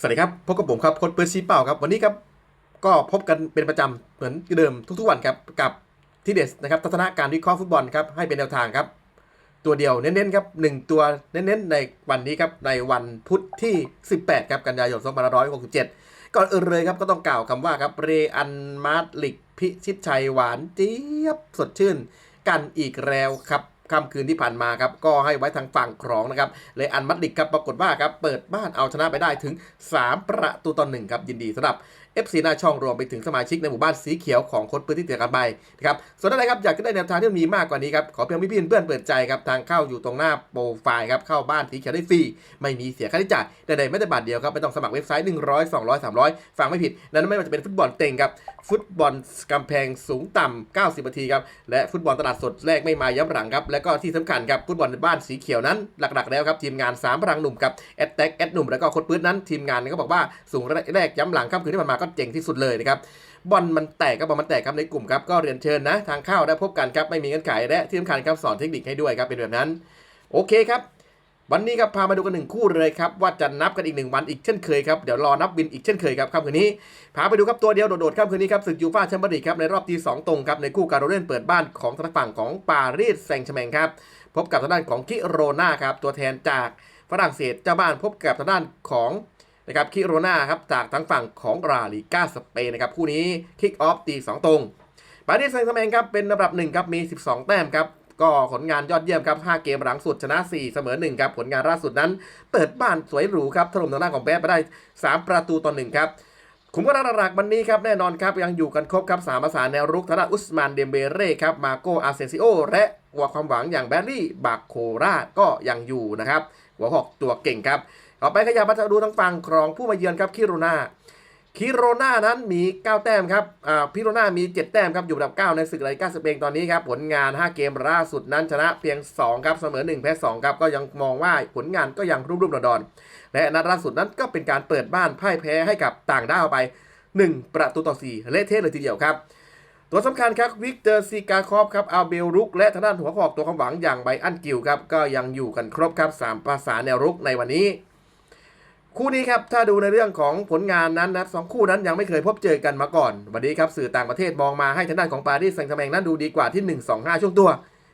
สวัสดีครับ พบกับผมครับโค้ชเปิร์ซีเป้าครับ วันนี้ครับ ก็พบกันเป็นประจำเหมือนเดิมทุกๆวันครับ กับทีเด็ดนะครับทัศนะการวิเคราะห์ฟุตบอลครับ ให้เป็นแนวทางครับ ตัวเดียวเน้นๆครับหนึ่งตัวเน้นๆในวันนี้ครับ ในวันพุธที่ 18 ครับ กันยายน 2567 ก่อนอื่นเลยครับ ก็ต้องกล่าวคำว่าครับ เรอันมาดลิกพิชิตชัยหวานเจี๊ยบสดชื่น กันอีกแล้วครับ ค่ำคืนที่ผ่านมาครับก็ให้ไว้ทางฝั่งของนะครับเลอันมัดลิกครับปรากฏว่าครับเปิดบ้านเอาชนะไปได้ถึง 3 ประตูต่อหนึ่งครับยินดีสำหรับ FC หน้าช่องรวมไปถึงสมาชิกในหมู่บ้านสีเขียวของโค้ชปืนที่เตียกันไปนะครับส่วนอะไรครับอยากจะได้แนวทางที่มีมากกว่านี้ครับขอเพียงพี่เพื่อนเปิดใจครับทางเข้าอยู่ตรงหน้าโปรไฟล์ครับเข้าบ้านสีเขียวได้ฟรีไม่มีเสียค่าใช้จ่ายใดๆไม่ได้บาทเดียวครับไม่ต้องสมัครเว็บไซต์ 100 200 300ฟังไม่ผิดนั้นไม่ว่าจะเป็นฟุตบอลเต็งครับฟุตบอลกำแพงสูงต่ำ90นาทีครับและฟุตบอลตลาดสดแรกไม่มาย้ำหลังครับและก็ที่สำคัญครับฟุตบอลบ้านสีเขียวนั้นหลักๆแล้วครับทีมงาน3พลังหนุ่มกับแอดแท็กแอดหนุ่มแล้วก็โคดปื้นนั้นทีมงานก็บอกว่าสูงแรกย้ำหลังค่ำคืนที่ผ่านมาก็เจ๋งที่สุดเลยนะครับบอลมันแตกก็บอลมันแตกครับในกลุ่มครับก็เรียนเชิญนะ ทางเข้าได้พบกันครับไม่มีเงื่อนไขและที่สำคัญครับสอนเทคนิคให้ด้วยครับเป็นแบบนั้น โอเคครับ วันนี้ครับพามาดูกันหนึ่งคู่เลยครับว่าจะนับกันอีกหนึ่งวันอีกเช่นเคยครับเดี๋ยวรอนับวินอีกเช่นเคยครับค่ำคืนนี้พาไปดูครับตัวเดียวโดดๆครับคืนนี้ครับศึกยูฟ่าแชมเปี้ยนลีกครับในรอบที่2ตรงครับในคู่การโรเล่นเปิดบ้านของทางฝั่งของปารีสแซงต์แชร์แมงครับพบกับทางด้านของคิโรนาครับตัวแทนจากฝรั่งเศสเจ้าบ้านพบกับทางด้านของนะครับคิโรนาครับจากทางฝั่งของราลิก้าสเปนนะครับคู่นี้คิกออฟตีสองตรงปารีสแซงต์แชร์แมงครับเป็นอันดับหนึ่งครับมี 12 แต้มครับ ก็ผลงานยอดเยี่ยมครับ 5 เกมหลังสุดชนะ 4 เสมอ 1 ครับ ผลงานล่าสุดนั้น เปิดบ้านสวยหรูครับถล่มทางด้านของแป๊ะไปได้ 3 ประตูต่อ1ครับขุมกำลังหลักวันนี้ครับแน่นอนครับ ยังอยู่กันครบครับสามประสานแนวรุกทางด้าอุสมานเดมเบเร่ครับมาโกอาเซนซิโอและหัวความหวังอย่างแบรรี่บากโคราก็ยังอยู่นะครับหัวหอกตัวเก่งครับต่อไปขยับมาดูทางฝั่งของผู้มาเยือนครับคิโรนา คิโรนานั้นมี 9 แต้มครับอ่าพิโรนามี 7 แต้มครับ อยู่อันดับ 9 ในศึกไลกาสเปนตอนนี้ครับ ผลงาน 5 เกมล่าสุดนั้นชนะเพียง 2 ครับ เสมอ 1 แพ้ 2 ครับ ก็ยังมองว่าผลงานก็ยังรุ่มรุ่มดอนๆและนัดล่าสุดนั้นก็เป็นการเปิดบ้านพ่ายแพ้ให้กับต่างด้าวไป 1 ประตูต่อ 4 เละเทะเลยทีเดียวครับ ตัวสำคัญครับวิกเตอร์ซีกาคอฟครับอาเบลรุก และทางด้านหัวขอกตัวความหวังอย่างไบอันกิลครับก็ยังอยู่กันครบครับสามภาษานแนวรุกในวันนี้ คู่นี้ครับถ้าดูในเรื่องของผลงานนั้นนะสองคู่นั้นยังไม่เคยพบเจอกันมาก่อน วันนี้ครับสื่อต่างประเทศมองมาให้ทางด้านของปารีสแซงต์แชร์แมงนั้นดูดีกว่าที่ 1 2 5 ช่วงตัว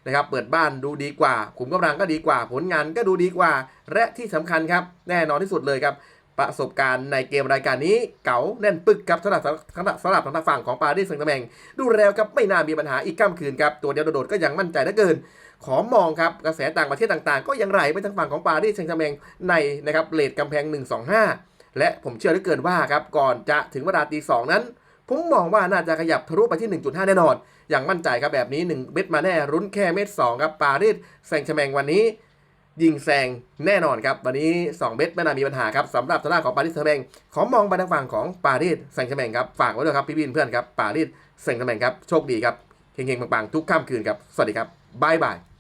นะครับเปิดบ้านดูดีกว่าขุมกำลังก็ดีกว่า ผลงานก็ดูดีกว่า และที่สำคัญครับ แน่นอนที่สุดเลยครับ ประสบการณ์ในเกมรายการนี้เก๋าแน่นปึกครับสำหรับสำหรับสำหรับทางฝั่งของปารีสแซงต์แชมงดูแล้วครับไม่น่ามีปัญหาอีกค่ำคืนครับตัวเดียวโดดก็ยังมั่นใจเหลือเกิน ขอมองครับกระแสต่างประเทศต่างๆ ก็ยังไหลไปทางฝั่งของปารีสแซงต์แชมงในนะครับเลทกำแพง 125 และผมเชื่อเหลือเกินว่าครับก่อนจะถึงเวลาตีสองนั้น ผมมองว่าน่าจะขยับทะลุไปที่ 1.5 แน่นอน อย่างมั่นใจครับแบบนี้1เม็ดมาแน่รุ้นแค่เม็ด2ครับปารีสแซงต์แชร์แมงวันนี้ ยิงแซงแน่นอนครับวันนี้ 2 เม็ดไม่น่ามีปัญหาครับสำหรับทางด้านของปารีสแซงแมงขอมองไปทางฝั่งของปารีสแซงแชร์แมงครับฝากไว้ด้วยครับพี่บินเพื่อนครับปารีสแซงแชร์แมงครับโชคดีครับเฮงๆปังๆทุกค่ำคืนครับสวัสดีครับบายบาย